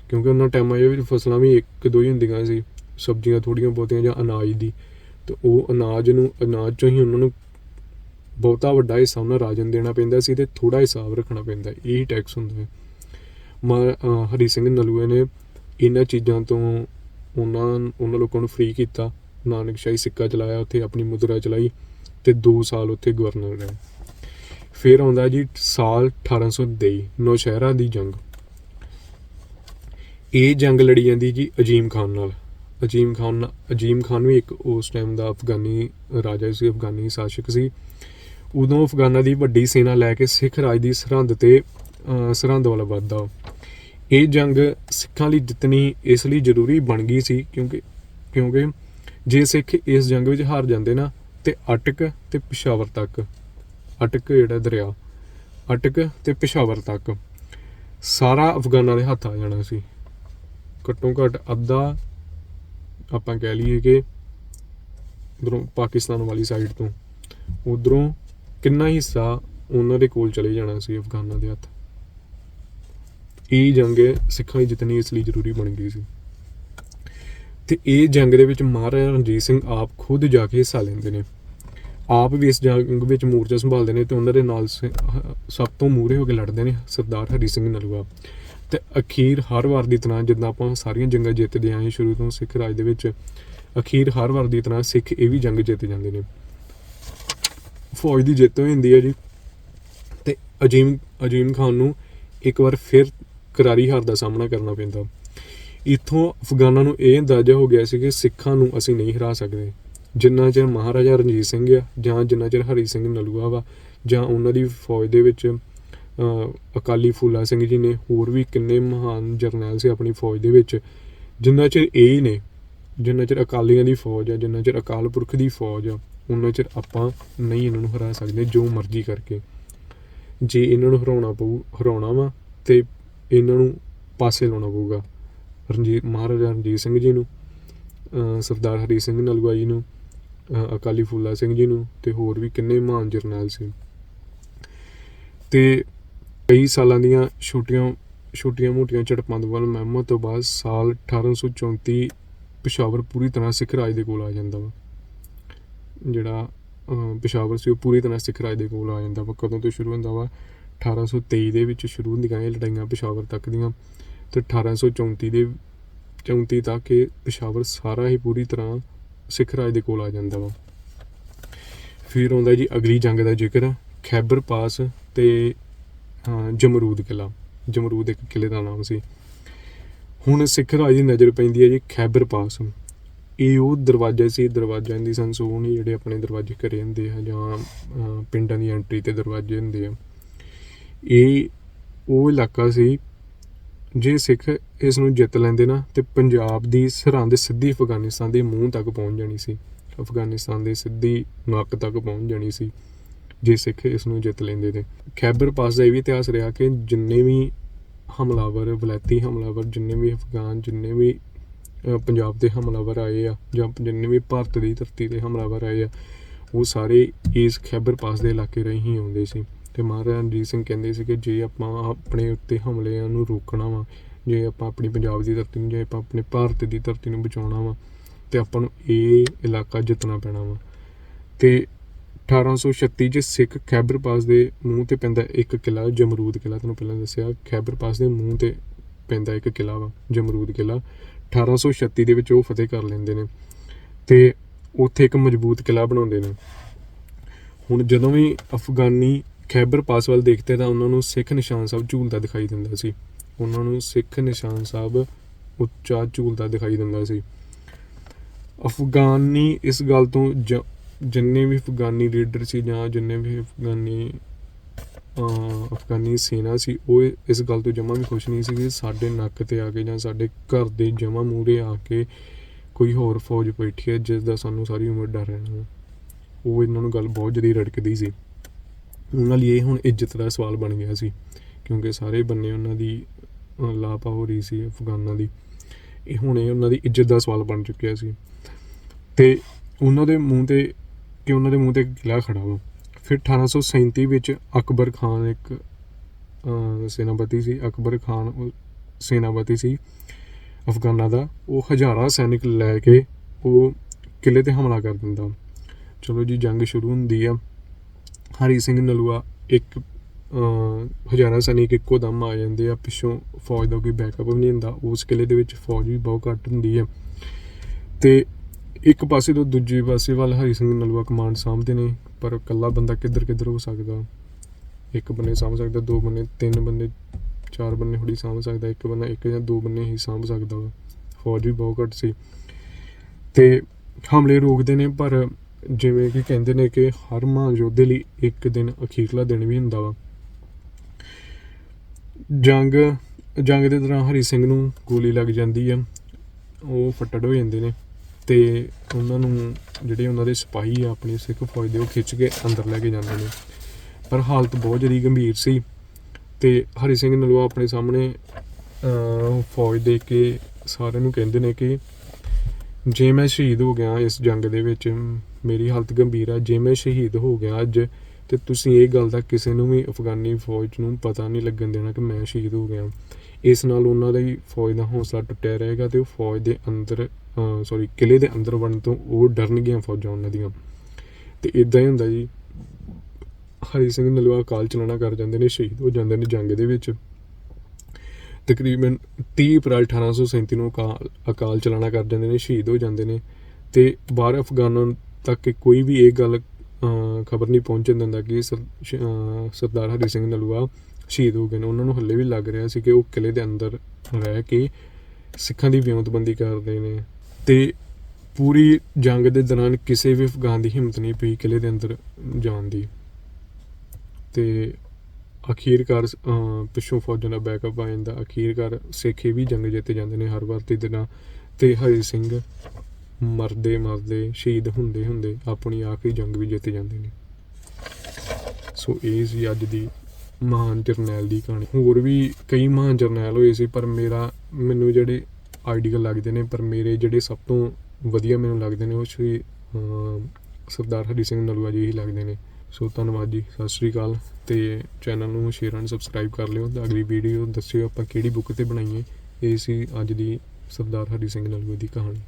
ਕਿਉਂਕਿ ਉਹਨਾਂ ਟਾਈਮਾਂ ਦੇ ਵਿੱਚ ਫਸਲਾਂ ਵੀ ਇੱਕ ਦੋ ਹੀ ਹੁੰਦੀਆਂ ਸੀ, ਸਬਜ਼ੀਆਂ ਥੋੜੀਆਂ ਬਹੁਤੀਆਂ ਜਾਂ ਅਨਾਜ ਦੀ। ਤੇ ਉਹ ਅਨਾਜ ਨੂੰ, ਅਨਾਜ ਚੋਂ ਹੀ ਉਹਨਾਂ ਨੂੰ ਬਹੁਤਾ ਵੱਡਾ ਹਿੱਸਾ ਉਹਨਾਂ ਰਾਜਨ ਦੇਣਾ ਪੈਂਦਾ ਸੀ ਤੇ ਥੋੜਾ ਹਿਸਾਬ ਰੱਖਣਾ ਪੈਂਦਾ ਇਹੀ ਟੈਕਸ ਹੁੰਦਾ ਹੈ ਮਾ- ਹਰੀ ਸਿੰਘ ਨਲੂਏ ਨੇ ਇਹਨਾਂ ਚੀਜ਼ਾਂ ਤੋਂ ਉਹਨਾਂ ਉਹਨਾਂ ਲੋਕਾਂ ਨੂੰ ਫ੍ਰੀ ਕੀਤਾ। ਨਾਨਕਸ਼ਾਹੀ ਸਿੱਕਾ ਚਲਾਇਆ, ਉੱਥੇ ਆਪਣੀ ਮੁਦਰਾ ਚਲਾਈ ਤੇ 2 ਸਾਲ ਉੱਥੇ ਗਵਰਨਰ ਰਹੇ। ਫਿਰ ਆਉਂਦਾ ਜੀ ਸਾਲ 1823 ਨੌਸ਼ਹਿਰਾ ਦੀ ਜੰਗ। ਇਹ ਜੰਗ ਲੜੀ ਜਾਂਦੀ ਜੀ ਅਜੀਮ ਖਾਨ ਨਾਲ। ਅਜੀਮ ਖਾਨ ਅਜੀਮ ਖਾਨ ਵੀ ਇੱਕ ਉਸ ਟਾਈਮ ਦਾ ਅਫਗਾਨੀ ਰਾਜਾ ਸੀ, ਅਫਗਾਨੀ ਸ਼ਾਸਕ ਸੀ। ਉਦੋਂ ਅਫਗਾਨਾਂ ਦੀ ਵੱਡੀ ਸੈਨਾ ਲੈ ਕੇ ਸਿੱਖ ਰਾਜ ਦੀ ਸਰਹੰਦ ਤੇ ਸਰਹੰਦ ਸਰਹੱਦ ਵੱਲ ਵੱਧਦਾ। ਇਹ ਜੰਗ ਸਿੱਖਾਂ ਲਈ ਜਿੱਤਣੀ ਇਸ ਲਈ ਜ਼ਰੂਰੀ ਬਣ ਗਈ ਸੀ ਕਿਉਂਕਿ ਕਿਉਂਕਿ ਜੇ ਸਿੱਖ ਇਸ ਜੰਗ ਵਿੱਚ ਹਾਰ ਜਾਂਦੇ ਨਾ, ਤੇ ਅਟਕ ਤੇ ਪਿਸ਼ਾਵਰ ਤੱਕ। ਅਟਕ ਜਿਹੜਾ ਦਰਿਆ, ਅਟਕ ਤੇ ਪਿਸ਼ਾਵਰ ਤੱਕ। ਸਾਰਾ ਅਫਗਾਨਾਂ ਦੇ ਹੱਥ ਆ ਜਾਣਾ ਸੀ। ਘੱਟੋ ਘੱਟ ਅੱਧਾ ਆਪਾਂ ਕਹਿ ਲਈਏ ਕਿ ਉਧਰੋਂ ਪਾਕਿਸਤਾਨ ਵਾਲੀ ਸਾਈਡ ਤੋਂ, ਉਧਰੋਂ ਕਿੰਨਾ ਹਿੱਸਾ ਉਹਨਾਂ ਦੇ ਕੋਲ ਚਲੇ ਜਾਣਾ ਸੀ ਅਫਗਾਨਾਂ ਦੇ ਹੱਥ। ਇਹ ਜੰਗ ਸਿੱਖਾਂ ਦੀ ਜਿੱਤਣੀ ਇਸ ਲਈ ਜ਼ਰੂਰੀ ਬਣ ਗਈ ਸੀ। ਤੇ ਇਹ ਜੰਗ ਦੇ ਵਿੱਚ ਮਹਾਰਾਜਾ ਰਣਜੀਤ ਸਿੰਘ ਆਪ ਖੁਦ ਜਾ ਕੇ ਹਿੱਸਾ ਲੈਂਦੇ ਨੇ। ਆਪ ਵੀ ਇਸ ਜੰਗ ਵਿੱਚ ਮੋਰਚਾ ਸੰਭਾਲਦੇ ਨੇ ਤੇ ਉਹਨਾਂ ਦੇ ਨਾਲ ਸਭ ਤੋਂ ਮੂਹਰੇ ਹੋ ਕੇ ਲੜਦੇ ਨੇ ਸਰਦਾਰ ਹਰੀ ਸਿੰਘ ਨਲੂਆ। ਤੇ ਅਖੀਰ ਹਰ ਵਾਰ ਦੀ ਤਰ੍ਹਾਂ ਜਿੱਦਾਂ ਆਪਾਂ ਸਾਰੀਆਂ ਜੰਗਾਂ ਜਿੱਤਦੇ ਆਏ ਸ਼ੁਰੂ ਤੋਂ ਸਿੱਖ ਰਾਜ ਦੇ ਵਿੱਚ, ਅਖੀਰ ਹਰ ਵਾਰ ਦੀ ਤਰ੍ਹਾਂ ਸਿੱਖ ਇਹ ਵੀ ਜੰਗ ਜਿੱਤ ਜਾਂਦੇ ਨੇ। ਫੌਜ ਦੀ ਜਿੱਤ ਹੋ ਜਾਂਦੀ ਹੈ ਜੀ। ਤੇ ਅਜੀਮ ਅਜੀਮ ਖਾਨ ਨੂੰ ਇੱਕ ਵਾਰ ਫਿਰ ਕਰਾਰੀ ਹਾਰ ਦਾ ਸਾਹਮਣਾ ਕਰਨਾ ਪੈਂਦਾ। ਇੱਥੋਂ ਅਫਗਾਨਾਂ ਨੂੰ ਇਹ ਅੰਦਾਜ਼ਾ ਹੋ ਗਿਆ ਸੀ ਕਿ ਸਿੱਖਾਂ ਨੂੰ ਅਸੀਂ ਨਹੀਂ ਹਰਾ ਸਕਦੇ। ਜਿੰਨਾ ਚਿਰ ਮਹਾਰਾਜਾ ਰਣਜੀਤ ਸਿੰਘ ਆ ਜਾਂ ਜਿੰਨਾ ਚਿਰ ਹਰੀ ਸਿੰਘ ਨਲੂਆ ਵਾ ਜਾਂ ਉਹਨਾਂ ਦੀ ਫੌਜ ਦੇ ਵਿੱਚ ਅਕਾਲੀ ਫੂਲਾ ਸਿੰਘ ਜੀ ਨੇ ਹੋਰ ਵੀ ਕਿੰਨੇ ਮਹਾਨ ਜਰਨੈਲ ਸੀ ਆਪਣੀ ਫੌਜ ਦੇ ਵਿੱਚ, ਜਿੰਨਾ ਚਿਰ ਇਹ ਹੀ ਨੇ, ਜਿੰਨਾ ਚਿਰ ਅਕਾਲੀਆਂ ਦੀ ਫੌਜ ਆ, ਜਿੰਨਾ ਚਿਰ ਅਕਾਲ ਪੁਰਖ ਦੀ ਫੌਜ ਆ ਉਹਨਾਂ ਚਿਰ ਆਪਾਂ ਨਹੀਂ ਇਹਨਾਂ ਨੂੰ ਹਰਾ ਸਕਦੇ ਜੋ ਮਰਜ਼ੀ ਕਰਕੇ। ਜੇ ਇਹਨਾਂ ਨੂੰ ਹਰਾਉਣਾ ਪਊ, ਹਰਾਉਣਾ ਵਾ, ਤੇ ਇਹਨਾਂ ਨੂੰ ਪਾਸੇ ਲਾਉਣਾ ਪਊਗਾ। ਰਣਜੀਤ, ਮਹਾਰਾਜਾ ਰਣਜੀਤ ਸਿੰਘ ਜੀ ਨੂੰ ਸਰਦਾਰ ਹਰੀ ਸਿੰਘ ਨਲੂਆ ਜੀ ਨੂੰ ਅਕਾਲੀ ਫੂਲਾ ਸਿੰਘ ਜੀ ਨੂੰ, ਤੇ ਹੋਰ ਵੀ ਕਿੰਨੇ ਮਹਾਨ ਜਰਨੈਲ ਸੀ। ਤੇ ਕਈ ਸਾਲਾਂ ਦੀਆਂ ਛੋਟੀਆਂ ਛੋਟੀਆਂ ਮੋਟੀਆਂ ਝੜਪਾਂ ਤੋਂ ਬਾਅਦ ਤੋਂ ਬਾਅਦ ਸਾਲ 1834 ਪਿਸ਼ਾਵਰ ਪੂਰੀ ਤਰ੍ਹਾਂ ਸਿੱਖ ਰਾਜ ਦੇ ਕੋਲ ਆ ਜਾਂਦਾ ਵਾ। ਜਿਹੜਾ ਅਹ, ਪਿਸ਼ਾਵਰ ਸੀ ਉਹ ਪੂਰੀ ਤਰ੍ਹਾਂ ਸਿੱਖ ਰਾਜ ਦੇ ਕੋਲ ਆ ਜਾਂਦਾ ਵਾ। ਕਦੋਂ ਤੋਂ ਸ਼ੁਰੂ ਹੁੰਦਾ ਵਾ? 1823 ਦੇ ਵਿੱਚ ਸ਼ੁਰੂ ਹੁੰਦੀਆਂ ਇਹ ਲੜਾਈਆਂ ਪਿਸ਼ਾਵਰ ਤੱਕ ਦੀਆਂ। ਤੇ 1834 ਦੇ 34 ਤੱਕ ਇਹ ਪਿਸ਼ਾਵਰ ਸਾਰਾ ਹੀ ਪੂਰੀ ਤਰ੍ਹਾਂ ਸਿੱਖ ਰਾਜ ਦੇ ਕੋਲ ਆ ਜਾਂਦਾ ਵਾ। ਫਿਰ ਆਉਂਦਾ ਜੀ ਅਗਲੀ ਜੰਗ ਦਾ ਜ਼ਿਕਰ ਖੈਬਰ ਪਾਸ ਤੇ ਜਮਰੂਦ ਕਿਲਾ। ਜਮਰੂਦ ਇੱਕ ਕਿਲੇ ਦਾ ਨਾਮ ਸੀ। ਹੁਣ ਸਿੱਖ ਰਾਜ ਦੀ ਨਜ਼ਰ ਪੈਂਦੀ ਹੈ ਜੀ ਖੈਬਰ ਪਾਸ। ਇਹ ਉਹ ਦਰਵਾਜ਼ੇ ਸੀ, ਦਰਵਾਜ਼ਿਆਂ ਦੀ ਸੰਸ ਨਹੀਂ ਜਿਹੜੇ ਆਪਣੇ ਦਰਵਾਜ਼ੇ ਘਰੇ ਹੁੰਦੇ ਆ ਜਾਂ ਪਿੰਡਾਂ ਦੀ ਐਂਟਰੀ ਤੇ ਦਰਵਾਜ਼ੇ ਹੁੰਦੇ ਆ। ਇਹ ਉਹ ਇਲਾਕਾ ਸੀ ਜੇ ਸਿੱਖ ਇਸ ਨੂੰ ਜਿੱਤ ਲੈਂਦੇ ਨਾ ਤੇ ਪੰਜਾਬ ਦੀ ਸਰਹੰਦ ਸਿੱਧੀ ਅਫਗਾਨਿਸਤਾਨ ਦੇ ਮੂੰਹ ਤੱਕ ਪਹੁੰਚ ਜਾਣੀ ਸੀ। ਅਫਗਾਨਿਸਤਾਨ ਦੇ ਸਿੱਧੀ ਨੱਕ ਤੱਕ ਪਹੁੰਚ ਜਾਣੀ ਸੀ। ਜੇ ਸਿੱਖ ਇਸ ਨੂੰ ਜਿੱਤ ਲੈਂਦੇ ਤੇ ਖੈਬਰ ਪਾਸ ਦਾ ਇਹ ਵੀ ਇਤਿਹਾਸ ਰਿਹਾ ਕਿ ਜਿੰਨੇ ਵੀ ਹਮਲਾਵਰ, ਵਲੈਤੀ ਹਮਲਾਵਰ, ਜਿੰਨੇ ਵੀ ਅਫਗਾਨ, ਜਿੰਨੇ ਵੀ ਪੰਜਾਬ ਦੇ ਹਮਲਾਵਰ ਆਏ ਆ ਜਾਂ ਜਿੰਨੇ ਵੀ ਭਾਰਤ ਦੀ ਧਰਤੀ ਤੇ ਹਮਲਾਵਰ ਆਏ ਆ, ਉਹ ਸਾਰੇ ਇਸ ਖੈਬਰ ਪਾਸ ਦੇ ਇਲਾਕੇ ਰਾਹੀਂ ਹੀ ਆਉਂਦੇ ਸੀ। ਤੇ ਮਹਾਰਾਜਾ ਰਣਜੀਤ ਸਿੰਘ ਕਹਿੰਦੇ ਸੀ ਕਿ ਜੇ ਆਪਾਂ ਆਪਣੇ ਉੱਤੇ ਹਮਲਿਆਂ ਨੂੰ ਰੋਕਣਾ ਵਾ, ਜੇ ਆਪਾਂ ਆਪਣੀ ਪੰਜਾਬ ਦੀ ਧਰਤੀ ਨੂੰ, ਜੇ ਆਪਾਂ ਆਪਣੇ ਭਾਰਤ ਦੀ ਧਰਤੀ ਨੂੰ ਬਚਾਉਣਾ ਵਾ, ਤੇ ਆਪਾਂ ਨੂੰ ਇਹ ਇਲਾਕਾ ਜਿੱਤਣਾ ਪੈਣਾ ਵਾ। ਤੇ 1836 ਚ ਸਿੱਖ ਖੈਬਰ ਪਾਸ ਦੇ ਮੂੰਹ ਤੇ ਪੈਂਦਾ ਇੱਕ ਕਿਲਾ, ਜਮਰੂਦ ਕਿਲਾ, ਤੁਹਾਨੂੰ ਪਹਿਲਾਂ ਦੱਸਿਆ, ਖੈਬਰ ਪਾਸ ਦੇ ਮੂੰਹ ਤੇ ਪੈਂਦਾ ਇੱਕ ਕਿਲਾ ਵਾ, ਜਮਰੂਦ ਕਿਲਾ। 1836 ਦੇ ਵਿੱਚ ਉਹ ਫਤਿਹ ਕਰ ਲੈਂਦੇ ਨੇ ਤੇ ਉੱਥੇ ਇੱਕ ਮਜ਼ਬੂਤ ਕਿਲਾ ਬਣਾਉਂਦੇ ਨੇ। ਹੁਣ ਜਦੋਂ ਵੀ ਅਫਗਾਨੀ ਖੈਬਰ ਪਾਸ ਵੱਲ ਦੇਖਦੇ ਤਾਂ ਉਹਨਾਂ ਨੂੰ ਸਿੱਖ ਨਿਸ਼ਾਨ ਸਾਹਿਬ ਝੂਲਦਾ ਦਿਖਾਈ ਦਿੰਦਾ ਸੀ। ਉਹਨਾਂ ਨੂੰ ਸਿੱਖ ਨਿਸ਼ਾਨ ਸਾਹਿਬ ਉੱਚਾ ਝੂਲਦਾ ਦਿਖਾਈ ਦਿੰਦਾ ਸੀ। ਅਫਗਾਨੀ ਇਸ ਗੱਲ ਤੋਂ ਜ- ਜਿੰਨੇ ਵੀ ਅਫਗਾਨੀ ਲੀਡਰ ਸੀ ਜਾਂ ਜਿੰਨੇ ਵੀ ਅਫਗਾਨੀ ਅਫਗਾਨੀ ਸੈਨਾ ਸੀ, ਉਹ ਇਸ ਗੱਲ ਤੋਂ ਜਮਾ ਵੀ ਖੁਸ਼ ਨਹੀਂ ਸੀ ਕਿ ਸਾਡੇ ਨੱਕ ਤੇ ਆ ਕੇ ਜਾਂ ਸਾਡੇ ਘਰ ਦੇ ਜਮਾ ਮੂਹਰੇ ਆ ਕੇ ਕੋਈ ਹੋਰ ਫੌਜ ਬੈਠੀ ਹੈ, ਜਿਸ ਦਾ ਸਾਨੂੰ ਸਾਰੀ ਉਮਰ ਡਰ ਰਹਿਣਾ ਉਹ ਇਹਨਾਂ ਨੂੰ ਗੱਲ ਬਹੁਤ ਜਦੀ ਰੜਕਦੀ ਸੀ। ਉਹਨਾਂ ਲਈ ਇਹ ਹੁਣ ਇੱਜ਼ਤ ਦਾ ਸਵਾਲ ਬਣ ਗਿਆ ਸੀ, ਕਿਉਂਕਿ ਸਾਰੇ ਬੰਨੇ ਉਹਨਾਂ ਦੀ ਲਾਪਾ ਹੋ ਰਹੀ ਸੀ ਅਫਗਾਨਾਂ ਦੀ। ਇਹ ਹੁਣ ਇਹ ਉਹਨਾਂ ਦੀ ਇੱਜ਼ਤ ਦਾ ਸਵਾਲ ਬਣ ਚੁੱਕਿਆ ਸੀ। ਤੇ ਉਹਨਾਂ ਦੇ ਮੂੰਹ ਤੇ ਕਿ ਉਹਨਾਂ ਦੇ ਮੂੰਹ ਤੇ ਇੱਕ ਕਿਲਾ ਖੜਾ ਵਾ। ਫਿਰ 1837 ਵਿੱਚ ਅਕਬਰ ਖਾਨ ਇੱਕ ਸੈਨਾਪਤੀ ਸੀ। ਅਕਬਰ ਖਾਨ ਉਹ ਸੈਨਾਪਤੀ ਸੀ ਅਫਗਾਨਾਂ ਦਾ। ਉਹ ਹਜ਼ਾਰਾਂ ਸੈਨਿਕ ਲੈ ਕੇ ਉਹ ਕਿਲੇ ਤੇ ਹਮਲਾ ਕਰ ਦਿੰਦਾ। ਚਲੋ ਜੀ, ਜੰਗ ਸ਼ੁਰੂ ਹੁੰਦੀ ਆ। ਹਰੀ ਸਿੰਘ ਨਲੂਆ ਇੱਕ ਹਜ਼ਾਰਾਂ ਸੈਨਿਕ ਇੱਕੋ ਦਮ ਆ ਜਾਂਦੇ ਆ। ਪਿੱਛੋਂ ਫੌਜ ਦਾ ਕੋਈ ਬੈਕਅਪ ਵੀ ਨਹੀਂ ਹੁੰਦਾ। ਉਸ ਕਿਲੇ ਦੇ ਵਿੱਚ ਫੌਜ ਵੀ ਬਹੁਤ ਘੱਟ ਹੁੰਦੀ ਹੈ ਤੇ ਇੱਕ ਪਾਸੇ ਤੋਂ ਦੂਜੇ ਪਾਸੇ ਵੱਲ ਹਰੀ ਸਿੰਘ ਨਲਵਾ ਕਮਾਂਡ ਸਾਂਭਦੇ ਨੇ, ਪਰ ਇਕੱਲਾ ਬੰਦਾ ਕਿੱਧਰ ਕਿੱਧਰ ਹੋ ਸਕਦਾ? ਇੱਕ ਬੰਨੇ ਸਾਂਭ ਸਕਦਾ, ਦੋ ਬੰਨੇ, ਤਿੰਨ ਬੰਦੇ ਚਾਰ ਬੰਨੇ ਥੋੜੀ ਸਾਂਭ ਸਕਦਾ, ਇੱਕ ਬੰਦਾ ਇੱਕ ਜਾਂ ਦੋ ਬੰਨੇ ਹੀ ਸਾਂਭ ਸਕਦਾ ਵਾ। ਫੌਜ ਵੀ ਬਹੁਤ ਘੱਟ ਸੀ। ਤੇ ਹਮਲੇ ਰੋਕਦੇ ਨੇ, ਪਰ ਜਿਵੇਂ ਕਿ ਕਹਿੰਦੇ ਨੇ ਕਿ ਹਰ ਮਹਾਨ ਯੋਧੇ ਲਈ ਇੱਕ ਦਿਨ ਅਖੀਰਲਾ ਦਿਨ ਵੀ ਹੁੰਦਾ ਵਾ। ਜੰਗ ਜੰਗ ਦੇ ਦੌਰਾਨ ਹਰੀ ਸਿੰਘ ਨੂੰ ਗੋਲੀ ਲੱਗ ਜਾਂਦੀ ਆ। ਉਹ ਫੱਟੜ ਹੋ ਜਾਂਦੇ ਨੇ। ਤੇ ਉਹਨਾਂ ਨੂੰ ਜਿਹੜੇ ਉਹਨਾਂ ਦੇ ਸਿਪਾਹੀ ਆ, ਆਪਣੀ ਸਿੱਖ ਫੌਜ ਦੇ, ਉਹ ਖਿੱਚ ਕੇ ਅੰਦਰ ਲੈ ਕੇ ਜਾਂਦੇ ਨੇ। ਪਰ ਹਾਲਤ ਬਹੁਤ ਜਿਹੜੀ ਗੰਭੀਰ ਸੀ ਤੇ ਹਰੀ ਸਿੰਘ ਨਲੂਆ ਆਪਣੇ ਸਾਹਮਣੇ ਫੌਜ ਦੇ ਕੇ ਸਾਰਿਆਂ ਨੂੰ ਕਹਿੰਦੇ ਨੇ ਕਿ ਜੇ ਮੈਂ ਸ਼ਹੀਦ ਹੋ ਗਿਆ ਇਸ ਜੰਗ ਦੇ ਵਿੱਚ, ਮੇਰੀ ਹਾਲਤ ਗੰਭੀਰ ਆ, ਜੇ ਮੈਂ ਸ਼ਹੀਦ ਹੋ ਗਿਆ ਅੱਜ, ਤੇ ਤੁਸੀਂ ਇਹ ਗੱਲ ਦਾ ਕਿਸੇ ਨੂੰ ਵੀ ਅਫਗਾਨੀ ਫੌਜ ਨੂੰ ਪਤਾ ਨਹੀਂ ਲੱਗਣ ਦੇਣਾ ਕਿ ਮੈਂ ਸ਼ਹੀਦ ਹੋ ਗਿਆ। ਇਸ ਨਾਲ ਉਹਨਾਂ ਦਾ ਹੀ ਫੌਜ ਦਾ ਹੌਸਲਾ ਟੁੱਟਿਆ ਰਹੇਗਾ ਤੇ ਉਹ ਫੌਜ ਦੇ ਅੰਦਰ ਸੌਰੀ ਕਿਲੇ ਦੇ ਅੰਦਰ ਵੜਨ ਤੋਂ ਉਹ ਡਰਨਗੀਆਂ ਫੌਜਾਂ ਉਹਨਾਂ ਦੀਆਂ। ਤੇ ਇਦਾਂ ਹੀ ਹੁੰਦਾ ਜੀ, ਹਰੀ ਸਿੰਘ ਨਲੂਆ ਅਕਾਲ ਚਲਾਣਾ ਕਰ ਜਾਂਦੇ ਨੇ, ਸ਼ਹੀਦ ਹੋ ਜਾਂਦੇ ਨੇ ਜੰਗ ਦੇ ਵਿੱਚ। ਤਕਰੀਬਨ 30 ਅਪ੍ਰੈਲ 1837 ਨੂੰ ਅਕਾਲ ਅਕਾਲ ਚਲਾਣਾ ਕਰ ਜਾਂਦੇ ਨੇ, ਸ਼ਹੀਦ ਹੋ ਜਾਂਦੇ ਨੇ। ਤੇ ਬਾਹਰ ਅਫਗਾਨਾਂ ਤੱਕ ਕੋਈ ਵੀ ਇਹ ਗੱਲ ਖਬਰ ਨਹੀਂ ਪਹੁੰਚਣ ਦਿੰਦਾ ਕਿ ਸਰਦਾਰ ਹਰੀ ਸਿੰਘ ਨਲੂਆ ਸ਼ਹੀਦ ਹੋ ਗਏ ਨੇ। ਉਹਨਾਂ ਨੂੰ ਹੱਲੇ ਵੀ ਲੱਗ ਰਿਹਾ ਸੀ ਕਿ ਉਹ ਕਿਲੇ ਦੇ ਅੰਦਰ ਰਹਿ ਕੇ ਸਿੱਖਾਂ ਦੀ ਵਿਉਂਤਬੰਦੀ ਕਰਦੇ ਨੇ। ਤੇ ਪੂਰੀ ਜੰਗ ਦੇ ਦੌਰਾਨ ਕਿਸੇ ਵੀ ਅਫਗਾਨ ਦੀ ਹਿੰਮਤ ਨਹੀਂ ਪਈ ਕਿਲੇ ਦੇ ਅੰਦਰ ਜਾਣ ਦੀ। ਤੇ ਅਖੀਰਕਾਰ ਅਹ, ਪਿੱਛੋਂ ਫੌਜਾਂ ਦਾ ਬੈਕਅਪ ਆ ਜਾਂਦਾ। ਅਖੀਰਕਾਰ ਸਿੱਖ ਇਹ ਵੀ ਜੰਗ ਜਿੱਤ ਜਾਂਦੇ ਨੇ ਹਰ ਵਾਰ ਤੇ ਦਿਨਾਂ ਤੇ ਹਰੀ ਸਿੰਘ ਮਰਦੇ ਮਰਦੇ ਸ਼ਹੀਦ ਹੁੰਦੇ ਹੁੰਦੇ ਆਪਣੀ ਆਖਰੀ ਜੰਗ ਵੀ ਜਿੱਤ ਜਾਂਦੇ ਨੇ। ਸੋ ਇਹ ਸੀ ਅੱਜ ਦੀ ਮਹਾਨ ਜਰਨੈਲ ਦੀ ਕਹਾਣੀ। ਹੋਰ ਵੀ ਕਈ ਮਹਾਨ ਜਰਨੈਲ ਹੋਏ ਸੀ ਪਰ ਮੇਰਾ ਮੈਨੂੰ ਜਿਹੜੇ ਆਈਡੀਅਲ ਲੱਗਦੇ ਨੇ, ਪਰ ਮੇਰੇ ਜਿਹੜੇ ਸਭ ਤੋਂ ਵਧੀਆ ਮੈਨੂੰ ਲੱਗਦੇ ਨੇ ਉਹ ਸ਼੍ਰੀ ਸਰਦਾਰ ਹਰੀ ਸਿੰਘ ਨਲੂਆ ਜੀ ਹੀ ਲੱਗਦੇ ਨੇ। ਸੋ ਧੰਨਵਾਦ ਜੀ, ਸਤਿ ਸ੍ਰੀ ਅਕਾਲ ਤੇ ਚੈਨਲ ਨੂੰ ਸ਼ੇਅਰ ਐਂਡ ਸਬਸਕ੍ਰਾਈਬ ਕਰ ਲਿਓ ਤੇ ਅਗਲੀ ਵੀਡੀਓ ਦੱਸਿਓ ਆਪਾਂ ਕਿਹੜੀ ਬੁੱਕ ਤੇ ਬਣਾਈਏ। ਇਹ ਸੀ ਅੱਜ ਦੀ ਸਰਦਾਰ ਹਰੀ ਸਿੰਘ ਨਲੂਆ ਦੀ ਕਹਾਣੀ।